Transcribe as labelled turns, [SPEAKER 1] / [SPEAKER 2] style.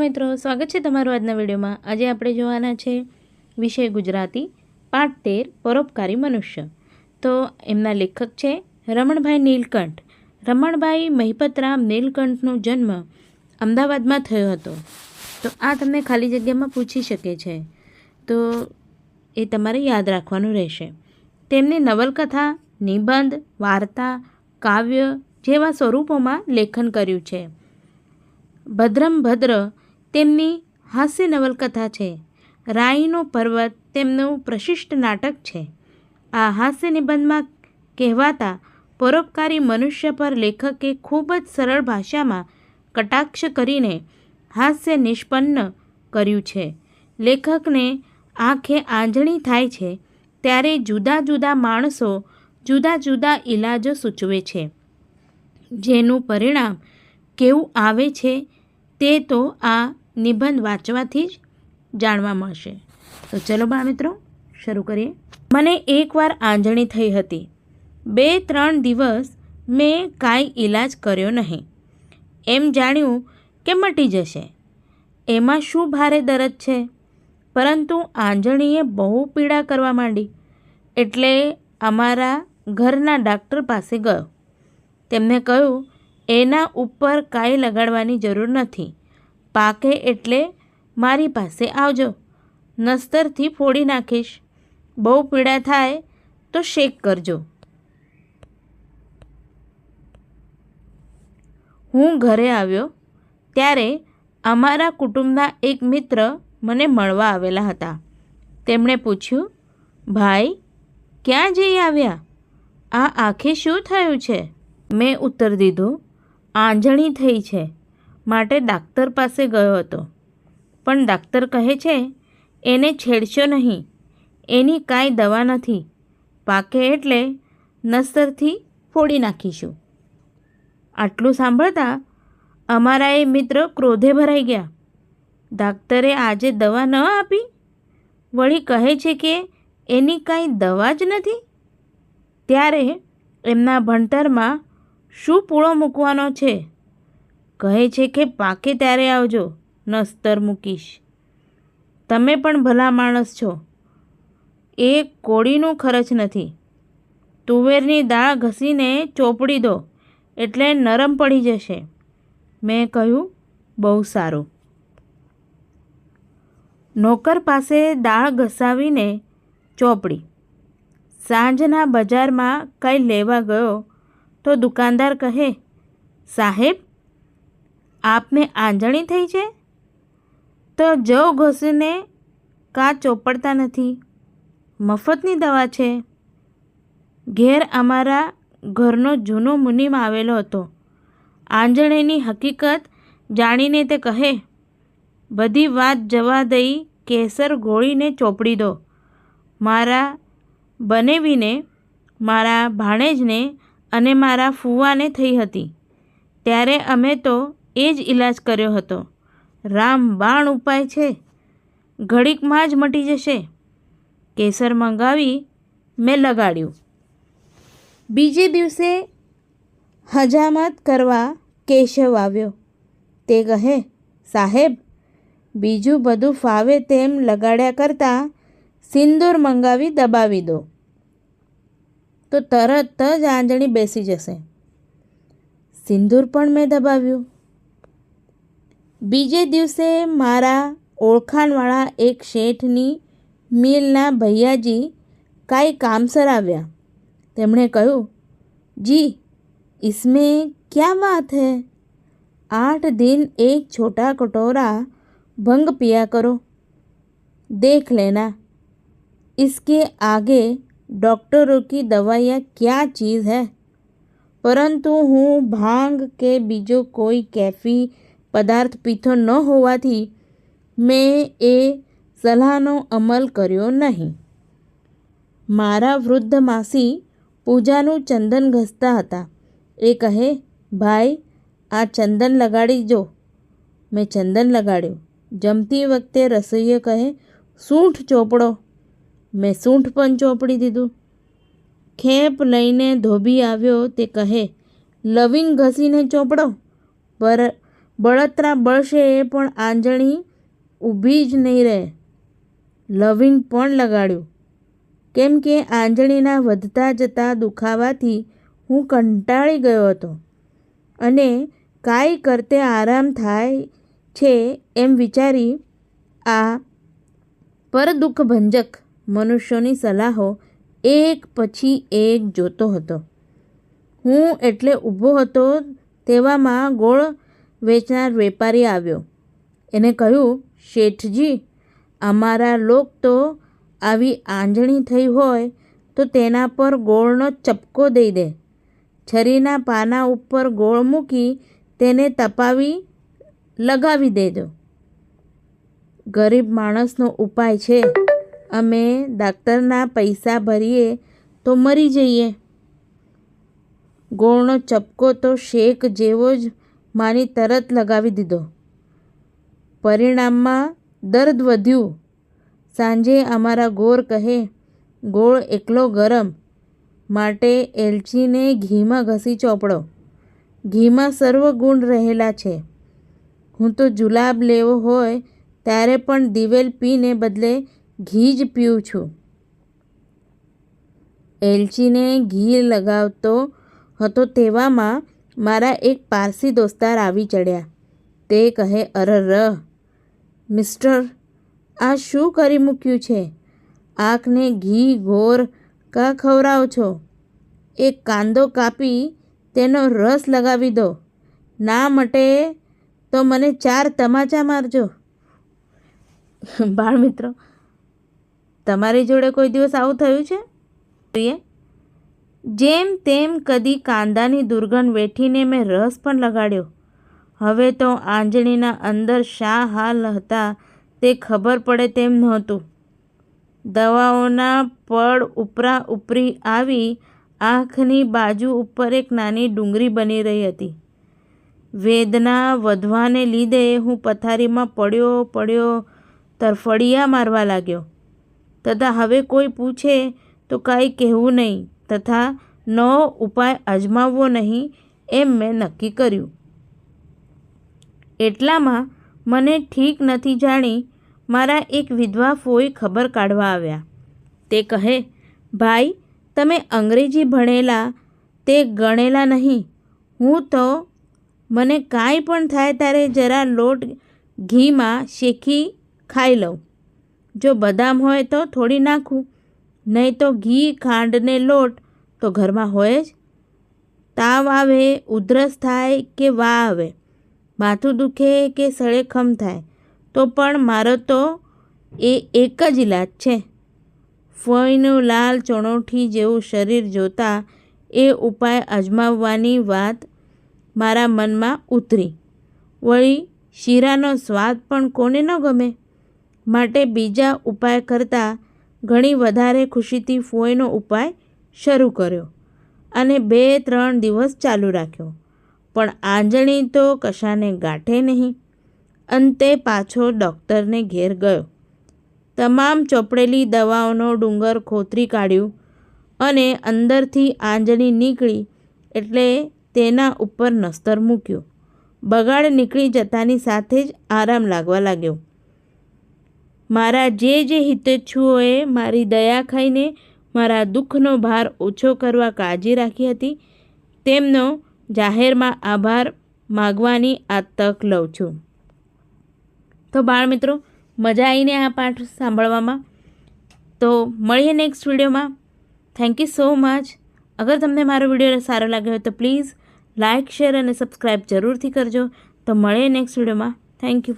[SPEAKER 1] મિત્રો, સ્વાગત છે તમારું આજના વિડીયોમાં. આજે આપણે જોવાના છે વિષય ગુજરાતી, પાઠ તેર, પરોપકારી મનુષ્ય. તો એમના લેખક છે રમણભાઈ નીલકંઠ. રમણભાઈ મહિપતરામ નીલકંઠનો જન્મ અમદાવાદમાં થયો હતો. તો આ તમને ખાલી જગ્યામાં પૂછી શકે છે. તો એ તમારે યાદ રાખવાનું રહેશે. તેમની નવલકથા, નિબંધ, વાર્તા, કાવ્ય જેવા સ્વરૂપોમાં લેખન કર્યું છે. ભદ્રમ ભદ્ર તેમની હાસ્ય નવલકથા છે. રાઈનો પર્વત તેમનું પ્રશિષ્ટ નાટક છે. આ હાસ્ય નિબંધમાં કહેવાતા પરોપકારી મનુષ્ય પર લેખકે ખૂબ જ સરળ ભાષામાં કટાક્ષ કરીને હાસ્ય નિષ્પન્ન કર્યું છે. લેખકને આંખે આંજણી થાય છે ત્યારે જુદા જુદા માણસો જુદા જુદા ઈલાજો સૂચવે છે. જેનું પરિણામ કેવું આવે છે તે તો આ નિબંધ વાંચવાથી જ જાણવા મળશે. તો ચલો બા મિત્રો, શરૂ કરીએ. મને એકવાર આંજણી થઈ હતી. બે ત્રણ દિવસ મેં કાંઈ ઈલાજ કર્યો નહીં. એમ જાણ્યું કે મટી જશે. એમાં શું ભારે દરદ છે? પરંતુ આંજણીએ બહુ પીડા કરવા માંડી. એટલે અમારા ઘરના ડાક્ટર પાસે ગયો. તેમને કહ્યું એના ઉપર કાંઈ લગાડવાની જરૂર નથી. પાકે એટલે મારી પાસે આવજો. નસ્તરથી ફોડી નાખીશ. બહુ પીડા થાય તો શેક કરજો. હું ઘરે આવ્યો ત્યારે અમારા કુટુંબના એક મિત્ર મને મળવા આવેલા હતા. તેમણે પૂછ્યું, ભાઈ, ક્યાં જઈ આવ્યા? આ આંખે શું થયું છે? મેં ઉત્તર દીધો આંજણી થઈ છે. માટે ડાક્ટર પાસે ગયો હતો. પણ ડાક્ટર કહે છે, એને છેડશો નહીં. એની કાંઈ દવા નથી. પાકે એટલે નસ્તરથી ફોડી નાખીશું. આટલું સાંભળતા અમારા એ મિત્ર ક્રોધે ભરાઈ ગયા. ડાક્ટરે આજે દવા ન આપી? વળી કહે છે કે એની કાંઈ દવા જ નથી? ત્યારે એમના ભણતરમાં શું પૂળો મૂકવાનો છે? કહે છે કે પાકે ત્યારે આવજો, નસ્તર મૂકીશ. તમે પણ ભલા માણસ છો. એ કોળીનું ખર્ચ નથી. તુવેરની દાળ ઘસીને ચોપડી દો, એટલે નરમ પડી જશે. મેં કહ્યું, બહુ સારું. નોકર પાસે દાળ ઘસાવીને ચોપડી. સાંજના બજારમાં કંઈ લેવા ગયો તો દુકાનદાર કહે, સાહેબ, આપને આંજણી થઈ છે? તો જવ ઘસીને કાં ચોપડતા નથી? મફતની દવા છે. ઘેર અમારા ઘરનો જૂનો મુનિમ આવેલો હતો. આંજણીની હકીકત જાણીને તે કહે, બધી વાત જવા દઈ કેસર ગોળીને ચોપડી દો. મારા બનેવીને, મારા ભાણેજને અને મારા ફૂવાને થઈ હતી. ત્યારે અમે તો એ જ ઈલાજ કર્યો હતો. રામ બાણ ઉપાય છે. ઘડીકમાં જ મટી જશે. કેસર મંગાવી મેં લગાડ્યું. બીજે દિવસે હજામત કરવા કેશવ આવ્યો. તે કહે, સાહેબ, બીજું બધું ફાવે તેમ લગાડ્યા કરતાં સિંદૂર મંગાવી દબાવી દો. તો તરત જ આંજણી બેસી જશે સિંદૂર પણ મેં દબાવ્યું બીજે દિવસે મારા ઓળખાણવાળા એક શેઠની મિલના ભૈયાજી કાંઈ કામસર આવ્યા તેમણે કહ્યું જી इसमें क्या बात है आठ दिन एक छोटा कटोरा भंग पिया करो देख लेना इसके आगे डॉक्टरों की दवाइयाँ क्या चीज़ है? परंतु हूँ, भाँग के बीजों कोई कैफी पदार्थ पीथो न होवा थी। मैं ए सलाहनो अमल करो नहीं। मारा वृद्ध मासी पूजानु चंदन घसता था ये कहे, भाई, आ चंदन लगाड़ी जो। मैं चंदन लगाड़ो जमती वक्त रसोईए कहे, सूठ चोपड़ो। મેં સૂંઠ પણ ચોપડી દીધું. ખેપ લઈને ધોબી આવ્યો તે કહે, લવિંગ ઘસીને ચોપડો? પર બળતરા બળશે એ પણ આંજણી ઊભી જ નહીં રહે. લવિંગ પણ લગાડ્યું, કેમ કે આંજણીના વધતા જતા દુખાવાથી હું કંટાળી ગયો હતો અને કાંઈ કરતે આરામ થાય છે એમ વિચારી આ પર દુઃખભંજક મનુષ્યોની સલાહો એક પછી એક જોતો હતો. હું એટલે ઊભો હતો તેવામાં ગોળ વેચનાર વેપારી આવ્યો. એને કહ્યું, શેઠજી, અમારા લોક તો આવી આંજણી થઈ હોય તો તેના પર ગોળનો ચપકો દઈ દે. છરીના પાના ઉપર ગોળ મૂકી તેને તપાવી લગાવી દેજો. ગરીબ માણસનો ઉપાય છે. અમે ડાક્ટરના પૈસા ભરીએ તો મરી જઈએ. ગોળનો ચપકો તો શેક જેવો જ માની તરત લગાવી દીધો. પરિણામમાં દર્દ વધ્યું. સાંજે અમારા ગોર કહે, ગોળ એકલો ગરમ. માટે એલચીને ઘીમાં ઘસી ચોપડો. ઘીમાં સર્વ ગુણ રહેલા છે. હું તો જુલાબ લેવો હોય ત્યારે પણ દિવેલ પીને બદલે ઘી જ પીઉં છું. એલચીને ઘી લગાવતો હતો તેવામાં મારા એક પારસી દોસ્તાર આવી ચડ્યા. તે કહે, અરર મિસ્ટર, આ શું કરી મૂક્યું છે? આંખને ઘી ગોર કા ખવડાવો છો? એક કાંદો કાપી તેનો રસ લગાવી દો. ના મટે તો મને ચાર તમાચા મારજો. બાળ મિત્રો તમારી જોડે કોઈ દિવસ આવું થયું છે? જોઈએ જેમ તેમ કદી કાંદાની દુર્ગંધ વેઠીને મેં રસ પણ લગાડ્યો. હવે તો આંજણીના અંદર શા હાલ હતા તે ખબર પડે તેમ નહોતું. દવાઓના પડ ઉપરા ઉપરી આવી આંખની બાજુ ઉપર એક નાની ડુંગળી બની રહી હતી. વેદના વધવાને લીધે હું પથારીમાં પડ્યો પડ્યો તરફડિયા મારવા લાગ્યો. તથા હવે કોઈ પૂછે તો કાંઈ કહેવું નહીં તથા નવો ઉપાય અજમાવવો નહીં એમ મેં નક્કી કર્યું. એટલામાં મને ઠીક નથી જાણી મારા એક વિધવા ફોઈ ખબર કાઢવા આવ્યા. તે કહે, ભાઈ, તમે અંગ્રેજી ભણેલા, તે ગણેલા નહીં. હું તો, મને કાંઈ પણ થાય ત્યારે જરા લોટ ઘીમાં શેકી ખાઈ લઉં. જો બદામ હોય તો થોડી નાખું. નહીં તો ઘી ખાંડને લોટ તો ઘરમાં હોય જ. તાવ આવે, ઉધરસ થાય કે વા આવે? માથું દુખે કે સળેખમ થાય? તો પણ મારો તો એ એક જ ઈલાજ છે. ફોઈનું લાલ ચણોઠી જેવું શરીર જોતાં એ ઉપાય અજમાવવાની વાત મારા મનમાં ઉતરી. વળી શીરાનો સ્વાદ પણ કોને ન ગમે? માટે બીજા ઉપાય કરતાં ઘણી વધારે ખુશીથી ફોઈનો ઉપાય શરૂ કર્યો અને બે ત્રણ દિવસ ચાલુ રાખ્યો. પણ આંજણી તો કશાને ગાંઠે નહીં. અંતે પાછો ડૉક્ટરને ઘેર ગયો. તમામ ચોપડેલી દવાઓનો ડુંગર ખોતરી કાઢ્યું અને અંદરથી આંજણી નીકળી એટલે તેના ઉપર નસ્તર મૂક્યો. બગાડ નીકળી જતાની સાથે જ આરામ લાગવા લાગ્યો. મારા જે જે હિતેચ્છુઓએ મારી દયા ખાઈને મારા દુઃખનો ભાર ઓછો કરવા કાળજી રાખી હતી, તેમનો જાહેરમાં આભાર માગવાની આ તક લઉં છું. તો બાળમિત્રો, મજા આવીને આ પાઠ સાંભળવામાં. તો મળીએ નેક્સ્ટ વિડીયોમાં. થેન્ક યુ સો મચ અગર તમને મારો વીડિયો સારો લાગ્યો હોય તો પ્લીઝ લાઇક શેર અને સબસ્ક્રાઈબ જરૂરથી કરજો. તો મળીએ નેક્સ્ટ વિડીયોમાં. Thank you